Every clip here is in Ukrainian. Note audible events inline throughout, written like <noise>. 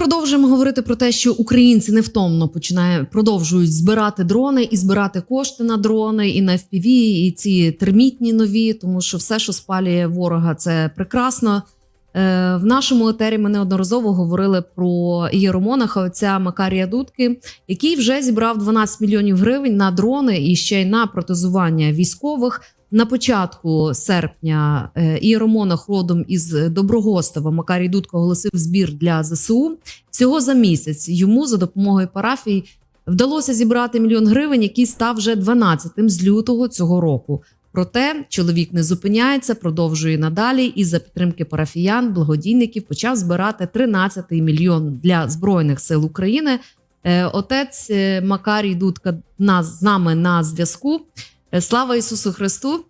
продовжуємо говорити про те, що українці невтомно починає продовжують збирати дрони і збирати кошти на дрони, і на FPV, і ці термітні нові, тому що все, що спалює ворога, це прекрасно. Е, В нашому етері ми неодноразово говорили про ієромонаха отця Макарія Дудки, який вже зібрав 12 мільйонів гривень на дрони і ще й на протезування військових. На початку серпня е, ієромонах родом із Доброгостова Макарій Дудко оголосив збір для ЗСУ. Всього за місяць йому за допомогою парафій вдалося зібрати мільйон гривень, який став вже 12-тим з лютого цього року. Проте чоловік не зупиняється, продовжує надалі і за підтримки парафіян, благодійників почав збирати 13-й мільйон для збройних сил України. Е, Отець е, Макарій Дудка з нами на зв'язку. Слава Ісусу Христу!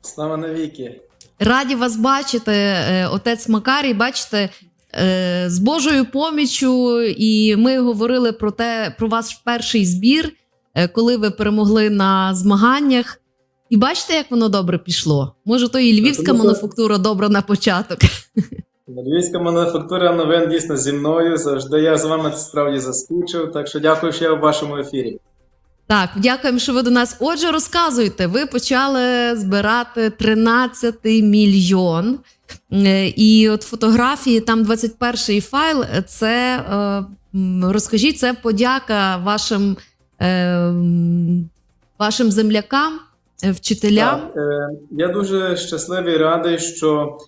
Слава навіки. Раді вас бачити, е, отець Макарій. Бачите, е, з Божою поміччю, і ми говорили про те, про ваш перший збір, е, коли ви перемогли на змаганнях. І бачите, як воно добре пішло. Може, то і львівська мануфактура добра на початок. Львівська мануфактура новин дійсно зі мною. Завжди я з вами справді заскучив. Так що дякую, що я в вашому ефірі. Так, дякуємо, що ви до нас. Отже, розказуйте, ви почали збирати 13 мільйон. Е, І от фотографії, там 21 файл. Це е, розкажіть, це подяка вашим, е, вашим землякам, вчителям. Так, я дуже щасливий радий, що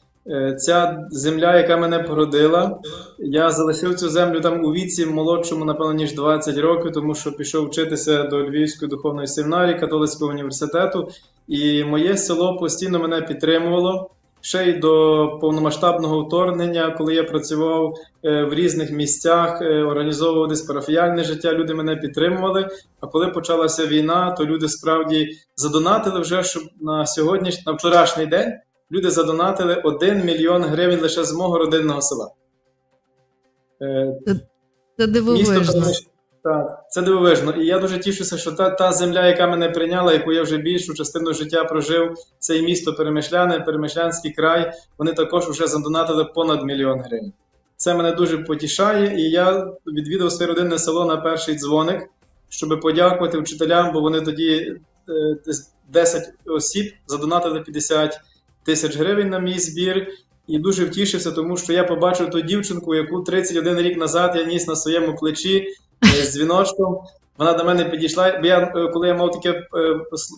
ця земля, яка мене породила, я залишив цю землю там у віці молодшому, напевно, ніж 20 років, тому що пішов вчитися до Львівської духовної семінарії католицького університету, і моє село постійно мене підтримувало. Ще й до повномасштабного вторгнення, коли я працював е, в різних місцях, е, організовував десь парафіяльне життя, люди мене підтримували. А коли почалася війна, то люди справді задонатили вже, щоб на сьогоднішній, на вчорашній день люди задонатили 1 мільйон гривень лише з мого родинного села. Е, Це дивовижно. Так, це дивовижно. І я дуже тішуся, що та, та земля, яка мене прийняла, яку я вже більшу частину життя прожив, це і місто Перемишляне, Перемишлянський край. Вони також вже задонатили понад мільйон гривень. Це мене дуже потішає, і я відвідав своє родинне село на перший дзвоник, щоб подякувати вчителям, бо вони тоді е, 10 осіб задонатили 50 тисяч гривень на мій збір. І дуже втішився, тому що я побачив ту дівчинку, яку 31 рік назад я ніс на своєму плечі е, з дзвіночком. Вона до мене підійшла. Я, е, коли я мав таке е,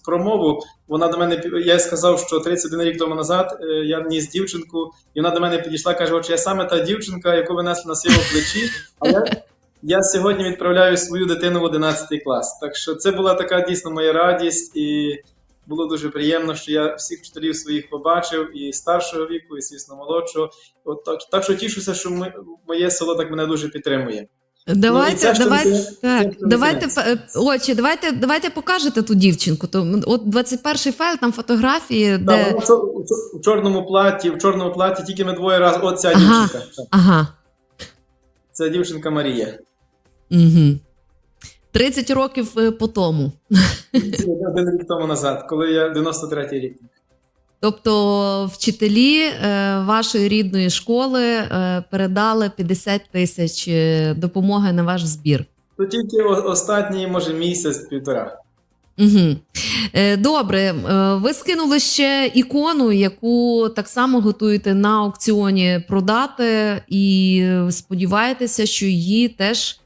промову, вона до мене я сказав, що 31 рік тому назад я ніс дівчинку, і вона до мене підійшла, каже: От я саме та дівчинка, яку ви несли на своєму плечі. Але я сьогодні відправляю свою дитину в 11 клас. Так що це була така дійсно моя радість, і було дуже приємно, що я всіх вчителів своїх побачив, і старшого віку, і звісно, молодшого. От так, так що тішуся, що ми, моє село так мене дуже підтримує. Давайте, Ну, і це давайте, тобі- так, це давайте, е, очі, давайте, давайте покажете ту дівчинку. То, от 21 файл, там фотографії, Та, де. вона в, у чорному платі, в чорному платі тільки ми двоє разів. От ця Ага. дівчинка. Ага. Це дівчинка Марія. Угу. 30 років е, по тому. <laughs> Один рік тому назад, коли я 93-й рік. Тобто вчителі е, вашої рідної школи е, передали 50 тисяч допомоги на ваш збір. То тільки останній, може, місяць-півтора. Угу. Добре, ви скинули ще ікону, яку так само готуєте на аукціоні продати, і сподіваєтеся, що її теж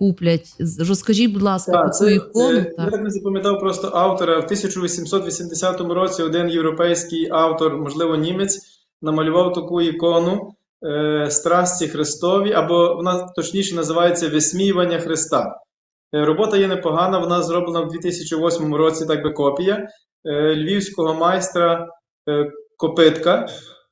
куплять. Розкажіть, будь ласка, про цю ікону. я так. так не запам'ятав просто автора. В 1880 році один європейський автор, можливо, німець, намалював таку ікону е, Страсті Христові, або вона точніше називається Висміювання Христа. Е, Робота є непогана, вона зроблена в 2008 році, так би копія е, львівського майстра е, Копитка.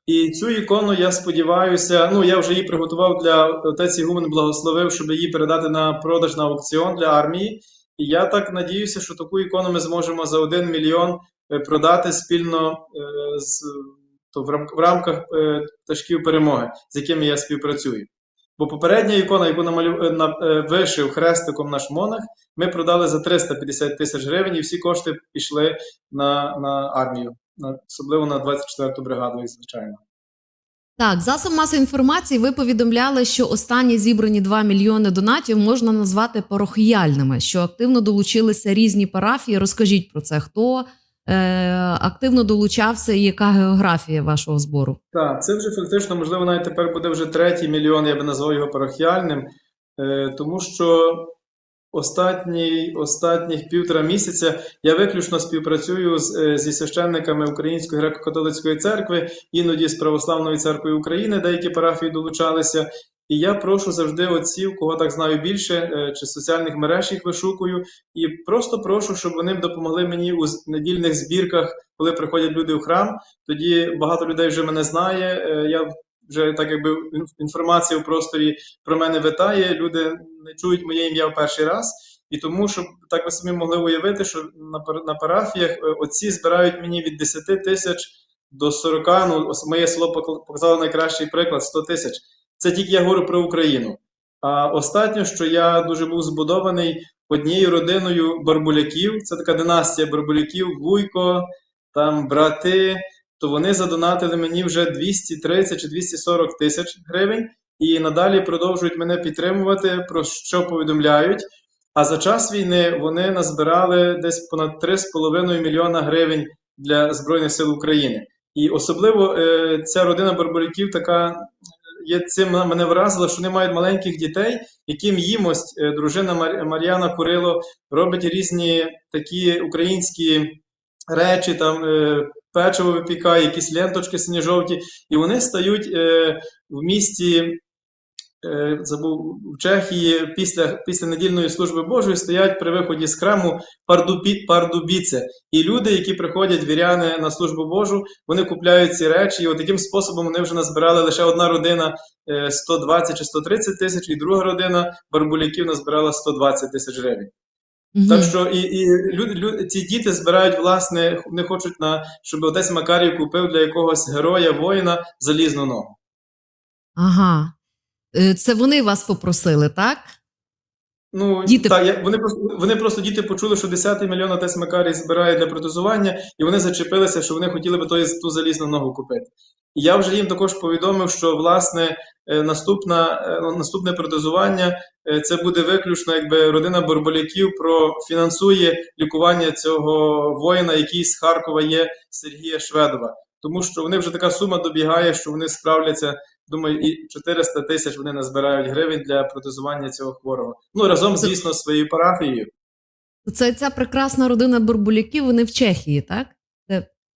І цю ікону, я сподіваюся, ну я вже її приготував для отець Ігумен благословив, щоб її передати на продаж на аукціон для армії. І я так надіюся, що таку ікону ми зможемо за 1 мільйон е, продати спільно е, з то в, рам- в рамках е, пташків перемоги, з якими я співпрацюю. Бо попередня ікона, яку намалю... на, вишив хрестиком наш монах, ми продали за 350 тисяч гривень, і всі кошти пішли на, на армію, особливо на 24-ту бригаду, і звичайно. Так, засоб масової інформації ви повідомляли, що останні зібрані 2 мільйони донатів можна назвати парохіяльними, що активно долучилися різні парафії. Розкажіть про це, хто е, активно долучався і яка географія вашого збору? Так, це вже фактично, можливо, навіть тепер буде вже третій мільйон, я би назвав його парохіальним, е, тому що останні, останніх півтора місяця я виключно співпрацюю з, е, зі священниками Української греко-католицької церкви, іноді з Православної церкви України, деякі парафії долучалися. І я прошу завжди отців, кого так знаю більше, е, чи соціальних мереж їх вишукую, і просто прошу, щоб вони допомогли мені у недільних збірках, коли приходять люди в храм. Тоді багато людей вже мене знає. е, Я вже так якби інформація в просторі про мене витає. Люди не чують моє ім'я в перший раз. І тому, щоб так ви самі могли уявити, що на на парафіях е, отці збирають мені від 10 тисяч до 40, ну моє село показало найкращий приклад 100 тисяч. Це тільки я говорю про Україну. А останнє, що я дуже був збудований однією родиною барбуляків, це така династія барбуляків, Вуйко, там брати, то вони задонатили мені вже 230 чи 240 тисяч гривень і надалі продовжують мене підтримувати, про що повідомляють. А за час війни вони назбирали десь понад 3,5 мільйона гривень для Збройних сил України. І особливо е, ця родина барбаряків така є цим мене вразило, що вони мають маленьких дітей, яким їмость е, дружина Мар- Мар'яна Курило робить різні такі українські речі, там е, печиво випікає, якісь ленточки сині-жовті, і вони стають е, в місті. е, Забув в Чехії після, після недільної служби Божої стоять при виході з храму пардубі, пардубіце. І люди, які приходять віряни на службу Божу, вони купляють ці речі. І от таким способом вони вже назбирали лише одна родина е, 120 чи 130 тисяч, і друга родина барбуляків назбирала 120 тисяч гривень. Мгм. Так що і, і люди, люди, ці діти збирають, власне, не хочуть на щоб отець Макарій купив для якогось героя, воїна залізну ногу. Ага. Е, Це вони вас попросили, так? Ну Діти- так, вони просто вони просто діти почули, що 10 мільйон отець Макарій збирає для протезування, і вони зачепилися, що вони хотіли би ту залізну ногу купити. Я вже їм також повідомив, що власне е, наступна, е, ну, наступне протезування е, це буде виключно, якби родина Борболяків профінансує лікування цього воїна, який з Харкова є Сергія Шведова. Тому що вони вже така сума добігає, що вони справляться. Думаю, і 400 тисяч вони назбирають гривень для протезування цього хворого. Ну разом, звісно, своєю парафією. Це ця прекрасна родина Бурбуляків, вони в Чехії, так?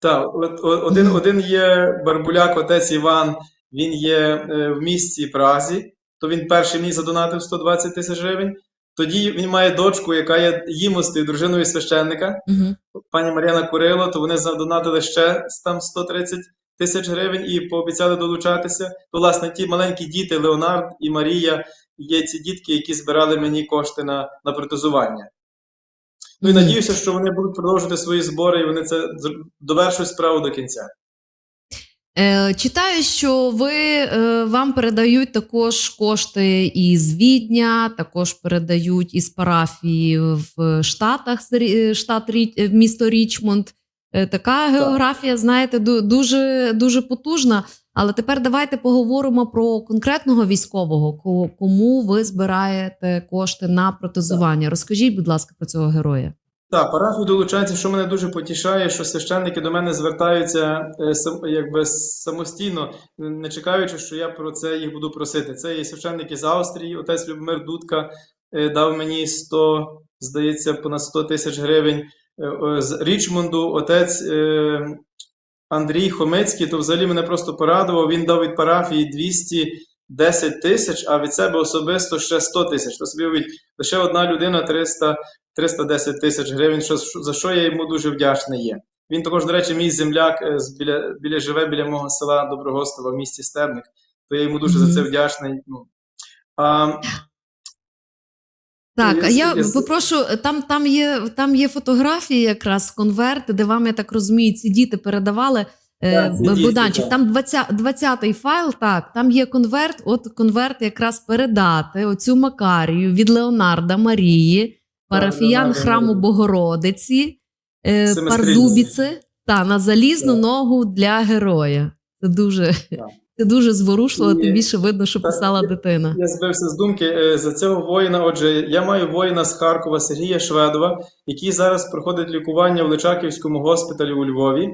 Так, один, один є Барбуляк, отець Іван, він є е, в місті Празі, то він перший мені задонатив 120 тисяч гривень. Тоді він має дочку, яка є їмостою, дружиною священника, Угу. пані Мар'яна Курило, то вони задонатили ще там 130 тисяч гривень і пообіцяли долучатися. То, власне, ті маленькі діти, Леонард і Марія, є ці дітки, які збирали мені кошти на, на протезування. Ну і надіюся, що вони будуть продовжувати свої збори, і вони це довершують справу до кінця. Е, читаю, що ви е, вам передають також кошти із Відня, також передають із парафії в Штатах, штат місто Річмонд. Е, така географія, знаєте, дуже, дуже потужна. Але тепер давайте поговоримо про конкретного військового, кому ви збираєте кошти на протезування. Розкажіть, будь ласка, про цього героя. Так, парафію долучається, що мене дуже потішає, що священники до мене звертаються е, якби самостійно, не чекаючи, що я про це їх буду просити. Це є священники з Австрії, отець Любомир Дудка е, дав мені 100, здається, понад 100 тисяч гривень. Е, З Річмонду отець Андрій Хомицький, то взагалі мене просто порадував. Він дав від парафії 210 тисяч, а від себе особисто ще 100 тисяч. То собі лише одна людина 300 310 тисяч гривень, що, за що я йому дуже вдячний є. Він також, до речі, мій земляк е, з біля, біля живе біля мого села Доброгостова в місті Стебник, то я йому дуже Мгм. за це вдячний. Ну, а, Так, а я попрошу, там, там, є, там є фотографії, якраз конверти, де вам, я так розумію, ці діти передавали. Е, Так, діти, Богданчик, так. там 20, 20-й файл, так, там є конверт, от конверт якраз передати оцю Макарію від Леонарда Марії, парафіян храму Богородиці, е, Пардубіце, та, на залізну ногу для героя. Це дуже. Це дуже зворушливо, тим більше видно, що писала дитина. Я збився з думки е, за цього воїна. Отже, я маю воїна з Харкова Сергія Шведова, який зараз проходить лікування в Личаківському госпіталі у Львові.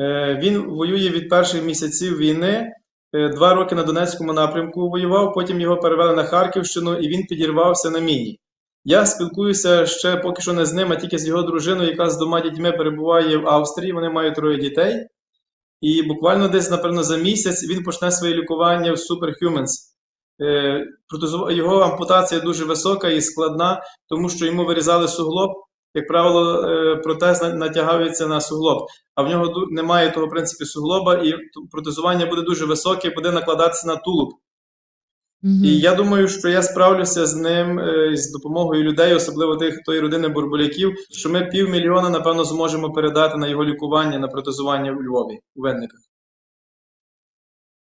Е, Він воює від перших місяців війни. Е, Два роки на Донецькому напрямку воював, потім його перевели на Харківщину і він підірвався на міні. Я спілкуюся ще поки що не з ним, а тільки з його дружиною, яка з двома дітьми перебуває в Австрії. Вони мають троє дітей. І буквально десь, напевно, за місяць він почне своє лікування в Superhumans. Е, Його ампутація дуже висока і складна, тому що йому вирізали суглоб. Як правило, е, протез на- натягується на суглоб, а в нього немає того в принципі суглоба, і протезування буде дуже високе, буде накладатися на тулуб. Мгм. І я думаю, що я справлюся з ним е, з допомогою людей, особливо тих тої родини Бурбуляків, що ми півмільйона, напевно, зможемо передати на його лікування, на протезування у Львові, у Винниках.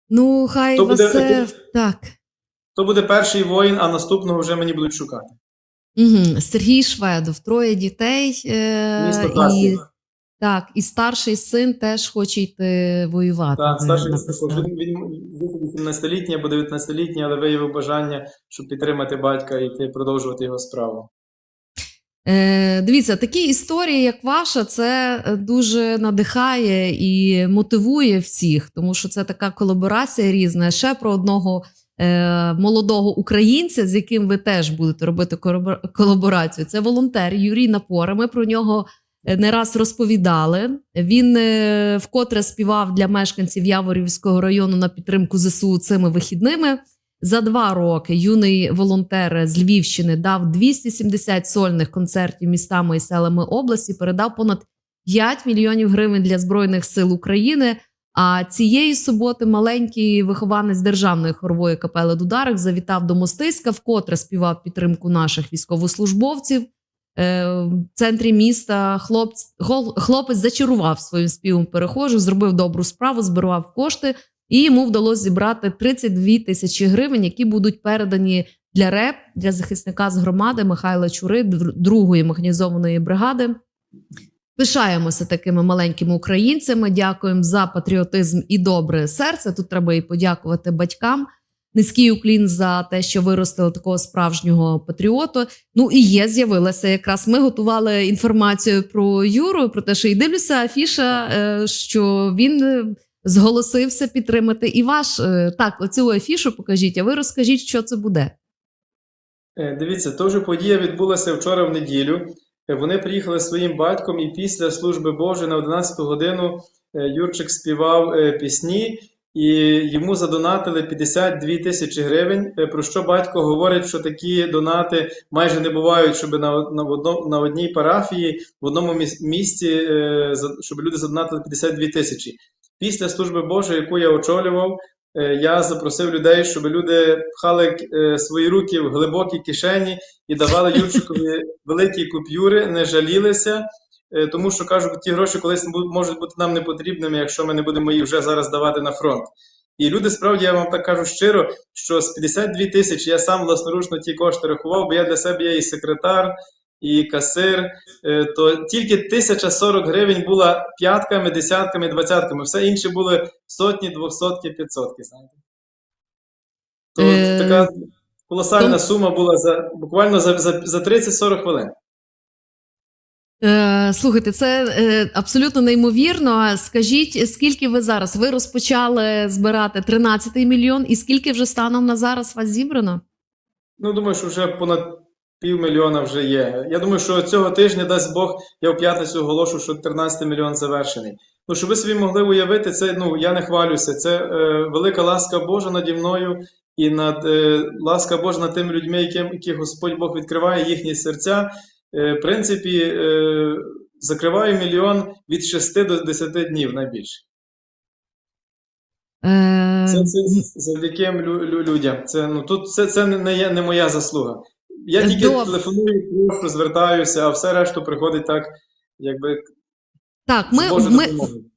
Ну, хай То буде такий- так. То буде перший воїн, а наступного вже мені будуть шукати. Угу. Сергій Шведов, троє дітей. Е... Місто і... Так, і старший син теж хоче йти воювати. Так, старший також. Він, він 18-літній або 19-літній, але виявив бажання, щоб підтримати батька і продовжувати його справу. Е, дивіться, такі історії, як ваша, це е, дуже надихає і мотивує всіх, тому що це така колаборація різна. Ще про одного е, молодого українця, з яким ви теж будете робити колаборацію. Це волонтер Юрій Напора. Ми про нього не раз розповідали. Він е, вкотре співав для мешканців Яворівського району на підтримку ЗСУ цими вихідними. За два роки юний волонтер з Львівщини дав 270 сольних концертів містами і селами області, передав понад 5 мільйонів гривень для Збройних сил України. А цієї суботи маленький вихованець державної хорової капели Дударик завітав до Мостиська, вкотре співав підтримку наших військовослужбовців. Е, В центрі міста хлопць, хлопець зачарував своїм співом перехожих, зробив добру справу, збирав кошти, і йому вдалося зібрати 32 тисячі гривень, які будуть передані для РЕП, для захисника з громади Михайла Чури, другої механізованої бригади. Пишаємося такими маленькими українцями. Дякуємо за патріотизм і добре серце. Тут треба і подякувати батькам. Низький уклін за те, що виростили такого справжнього патріоту. Ну і є, з'явилася якраз. Ми готували інформацію про Юру, про те, що і дивлюся афіша, е, що він е, зголосився підтримати і ваш. е, Так, оцю афішу покажіть, а ви розкажіть, що це буде. Дивіться, то вже подія відбулася вчора в неділю. Вони приїхали зі своїм батьком, і після служби Божої на 11 годину Юрчик співав пісні, і йому задонатили 52 тисячі гривень. е, Про що батько говорить, що такі донати майже не бувають, щоб на, на, одно, на одній парафії, в одному міс- місці, е, щоб люди задонатили 52 тисячі. Після служби Божої, яку я очолював, е, я запросив людей, щоб люди пхали свої руки в глибокі кишені і давали Юрчикові великі купюри, не жалілися, тому що кажуть, ті гроші колись можуть бути нам не потрібними, якщо ми не будемо їх вже зараз давати на фронт. І люди, справді, я вам так кажу щиро, що з 52 тисячі я сам власноручно ті кошти рахував, бо я для себе є і секретар, і касир, е, то тільки 1040 гривень була п'ятками, десятками, двадцятками. Все інше були сотні, двохсотки, п'ятсотки. Знаєте. То Е, така колосальна сума була за буквально за, за, за 30-40 хвилин. Е, слухайте, це е, абсолютно неймовірно. Скажіть, скільки ви зараз? Ви розпочали збирати 13 мільйон, і скільки вже станом на зараз вас зібрано? Ну, думаю, що вже понад півмільйона вже є. Я думаю, що цього тижня дасть Бог, я в п'ятницю оголошу, що 13 мільйон завершений. Ну, щоб ви собі могли уявити, це ну я не хвалюся. Це е, велика ласка Божа наді мною і над е, ласка Божа над тими людьми, яким які Господь Бог відкриває їхні серця. Е, в принципі, е, закриваю мільйон від 6 до 10 днів найбільше. Е, Це, це завдяки лю- лю- людям. Це ну тут це, це не, не, є, не моя заслуга. Я тільки Добре. телефоную, прошу, звертаюся, а все решту приходить так, якби так, ми, ми.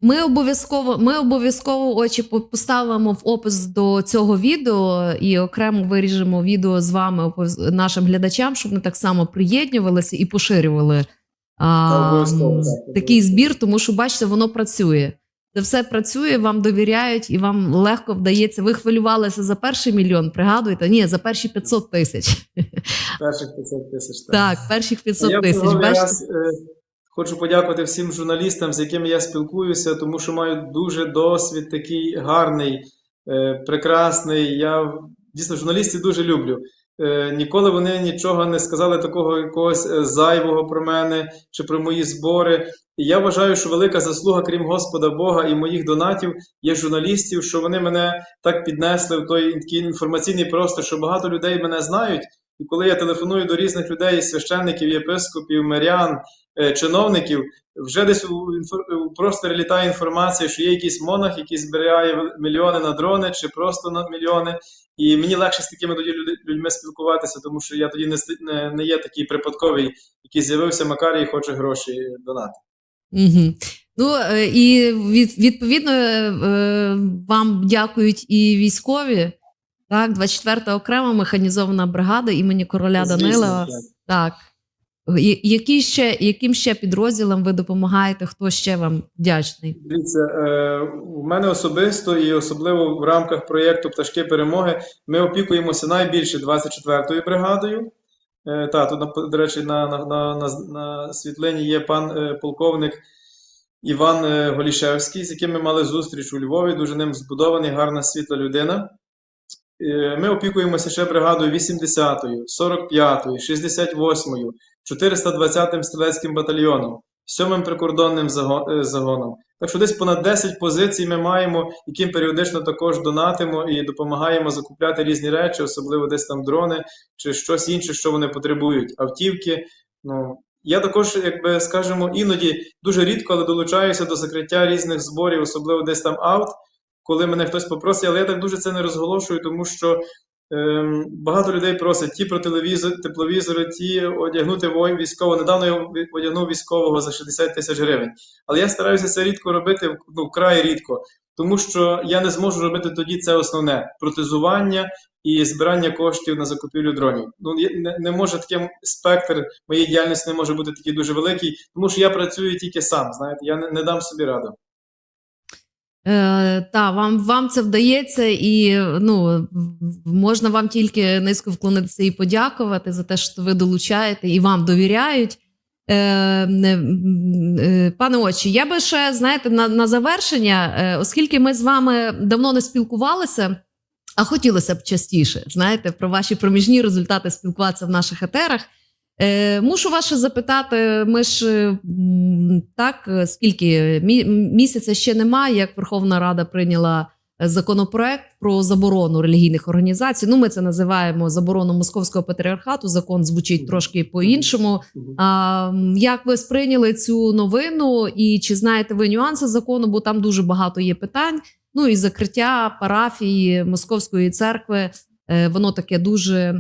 Ми обов'язково ми обов'язково очі поставимо в опис до цього відео і окремо виріжемо відео з вами нашим глядачам, щоб вони так само приєднувалися і поширювали а, так, такий збір, тому що бачите, воно працює. Це все працює, вам довіряють і вам легко вдається. Ви хвилювалися за перший мільйон, пригадуєте? Ні, за перші 500 тисяч. Перших 500 тисяч. Так, перших 500 тисяч. Бачите? раз, е, хочу подякувати всім журналістам, з якими я спілкуюся, тому що маю дуже досвід такий гарний, е, прекрасний. Я дійсно журналістів дуже люблю. Е, Ніколи вони нічого не сказали такого якогось е, зайвого про мене чи про мої збори. Я вважаю, що велика заслуга, крім Господа Бога і моїх донатів, є журналістів, що вони мене так піднесли в той інформаційний простор, що багато людей мене знають. І коли я телефоную до різних людей, священників, єпископів, мирян, чиновників, вже десь у, інфор- у просторі літає інформація, що є якийсь монах, який збирає мільйони на дрони чи просто на мільйони. І мені легше з такими тоді людьми спілкуватися, тому що я тоді не, не, не є такий припадковий, який з'явився Макарій і хоче гроші донати. Угу. Ну е, і від, відповідно е, е, вам дякують і військові. Так, 24-та окрема механізована бригада імені короля Звісно, Данила. так. Так. Які ще, яким ще підрозділам ви допомагаєте? Хто ще вам вдячний? Дивіться, е, у мене особисто і особливо в рамках проєкту Пташки перемоги ми опікуємося найбільше 24-ю бригадою. Е, та, тут, до речі, на, на, на, на, світлині є пан е, полковник Іван Голішевський, з яким ми мали зустріч у Львові. Дуже ним збудований, гарна світла людина. Е, Ми опікуємося ще бригадою 80-ю, 45-ю, 68-ю, 420-м стрілецьким батальйоном, 7-м прикордонним е, загоном. Так що десь понад 10 позицій ми маємо, яким періодично також донатимо і допомагаємо закупляти різні речі, особливо десь там дрони чи щось інше, що вони потребують, автівки. Ну, я також, якби скажемо, іноді дуже рідко, але долучаюся до закриття різних зборів, особливо десь там аут, коли мене хтось попросить, але я так дуже це не розголошую, тому що ем, багато людей просять ті про телевізор, тепловізори, ті одягнути вой- військово. Недавно я одягнув військового за 60 тисяч гривень. Але я стараюся це рідко робити, ну, вкрай рідко, тому що я не зможу робити тоді це основне протезування і збирання коштів на закупівлю дронів. Ну не, не може таким спектр моєї діяльності не може бути такий дуже великий, тому що я працюю тільки сам. Знаєте, я не, не дам собі раду. Е, та, вам, вам це вдається, і ну, можна вам тільки низько вклонитися і подякувати за те, що ви долучаєте і вам довіряють. Е, е, пане Очі, я би ще, знаєте, на, на завершення, е, оскільки ми з вами давно не спілкувалися, а хотілося б частіше, знаєте, про ваші проміжні результати спілкуватися в наших етерах. Е, мушу вас ще запитати. Ми ж е, так, е, скільки мі- місяця ще немає, як Верховна Рада прийняла е, законопроект про заборону релігійних організацій. Ну, ми це називаємо заборону московського патріархату. Закон звучить трошки по-іншому. А, як ви сприйняли цю новину, і чи знаєте ви нюанси закону? Бо там дуже багато є питань. Ну і закриття парафії Московської церкви. Е, Воно таке дуже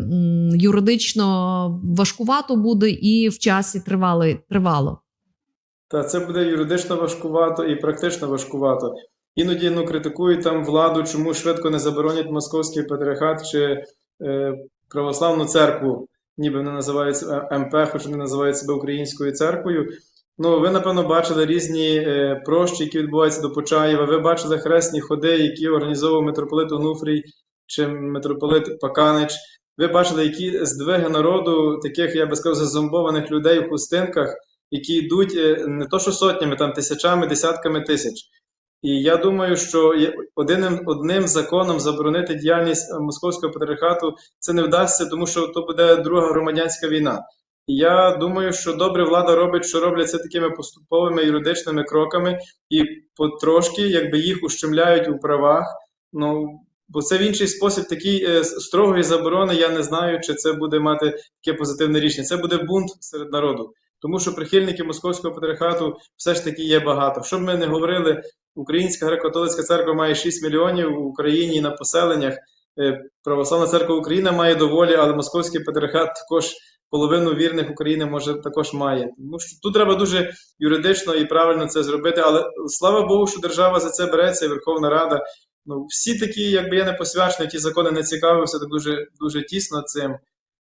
юридично важкувато буде і в часі тривали, тривало. Та це буде юридично важкувато і практично важкувато. Іноді ну, критикують там владу, чому швидко не заборонять московський патріархат чи е, православну церкву, ніби вони називаються е, МП, хоч вони називають себе українською церквою. Ну, ви, напевно, бачили різні е, прощі, які відбуваються до Почаєва. Ви бачили хресні ходи, які організовував митрополит Онуфрій чи митрополит Паканич. Ви бачили, які здвиги народу, таких, я би сказав, зазомбованих людей в хустинках, які йдуть е, не то що сотнями, там тисячами, десятками тисяч. І я думаю, що одним, одним законом заборонити діяльність е, московського патріархату це не вдасться, тому що то буде друга громадянська війна. І я думаю, що добре влада робить, що роблять це такими поступовими юридичними кроками, і потрошки якби їх ущемляють у правах. Ну бо це в інший спосіб такий е, строгої заборони. Я не знаю, чи це буде мати таке позитивне рішення. Це буде бунт серед народу. Тому що прихильників московського патріархату все ж таки є багато. Що б ми не говорили, Українська греко-католицька церква має 6 мільйонів в Україні на поселеннях. Е, Православна церква України має доволі, але московський патріархат також половину вірних України може також має. Тому що тут треба дуже юридично і правильно це зробити. Але слава Богу, що держава за це береться, і Верховна Рада. Ну, всі такі, якби я не посвячений, ті закони не цікавився так дуже, дуже тісно цим.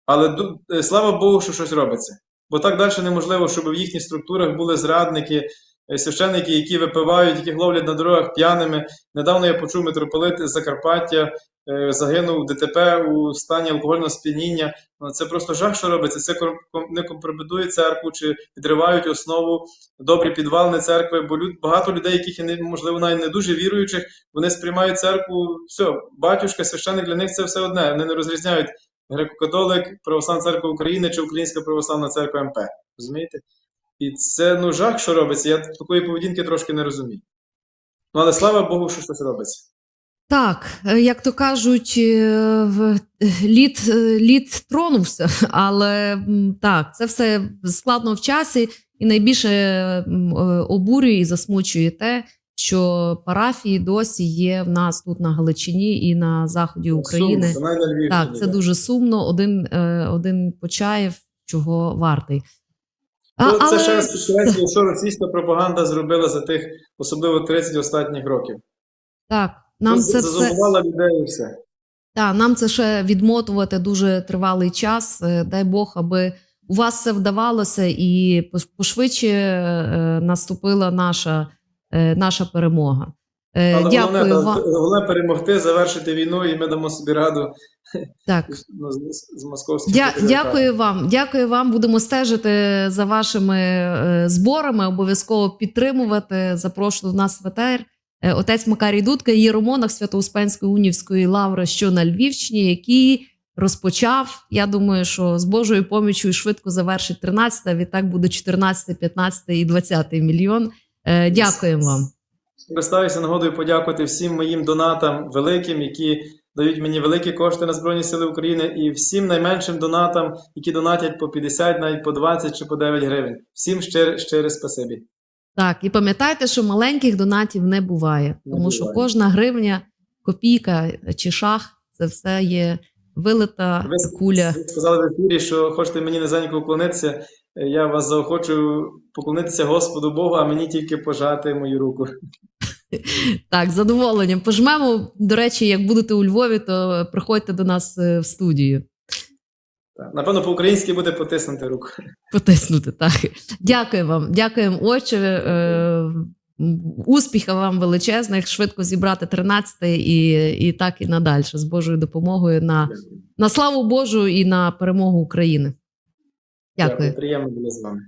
Але е, слава Богу, що щось робиться. Бо так далі неможливо, щоб в їхніх структурах були зрадники, священники, які випивають, яких ловлять на дорогах п'яними. Недавно я почув митрополит Закарпаття е, загинув в ДТП у стані алкогольного сп'яніння. Ну, Це просто жах, що робиться. Це не компрометує церкву чи підривають основу добрі підвалини церкви, бо люд, багато людей, яких можливо навіть не дуже віруючих, вони сприймають церкву. Все, батюшка, священник для них це все одне. Вони не розрізняють греко-католик, Православна церква України чи Українська православна церква МП. Розумієте? І це ну жах, що робиться. Я такої поведінки трошки не розумію. Ну, але слава Богу, що щось робиться. Так, е, як то кажуть, е, лід, е, лід тронувся, <laughs> але так, це все складно в часі, і найбільше обурює і засмучує те, що парафії досі є в нас тут на Галичині і на заході України. На Так, це дуже сумно. Один, один Почаєв чого вартий. А, Ну, Це але- ще раз підкреслює, що російська пропаганда зробила за тих, особливо 30 останніх років. Так, нам це все людей і все. Так, нам це ще відмотувати дуже тривалий час. Е, Дай Бог, аби у вас це вдавалося і пошвидше е, наступила наша, е, наша перемога. Е, Але Дякую головне, вам. головне перемогти, завершити війну, і ми дамо собі раду Так. ну, з, з московським. Дя, дякую вам. Дякую вам. Будемо стежити за вашими е, зборами. Обов'язково підтримувати. Запрошую до нас в ЕТР. Е, Отець Макарій Дудка, єромонах Свято-Успенської унівської лаври, що на Львівщині, який розпочав. Я думаю, що з Божою помічю швидко завершить 13, а відтак буде 14, 15 і 20 мільйон. Е, Дякуємо вам. Скористаюся нагодою подякувати всім моїм донатам великим, які дають мені великі кошти на Збройні Сили України, і всім найменшим донатам, які донатять по 50, навіть по 20 чи по 9 гривень. Всім щире, щире спасибі. Так, і пам'ятайте, що маленьких донатів не буває, Не тому що кожна гривня, копійка чи шах це все є вилита Ви куля. ви сказали в ефірі, що хочете мені низенько уклонитися. Я вас заохочую поклонитися Господу Богу, а мені тільки пожати мою руку. <laughs> Так, з задоволенням. Пожмемо. До речі, як будете у Львові, то приходьте до нас е, в студію. Напевно, по-українськи буде потиснути руку. Потиснути. Так. Дякую вам. Дякуємо, отче. Е, Успіха вам величезних, швидко зібрати 13 і, і так і надалі з Божою допомогою на, на славу Божу і на перемогу України. Дякую. Приємно було з вами.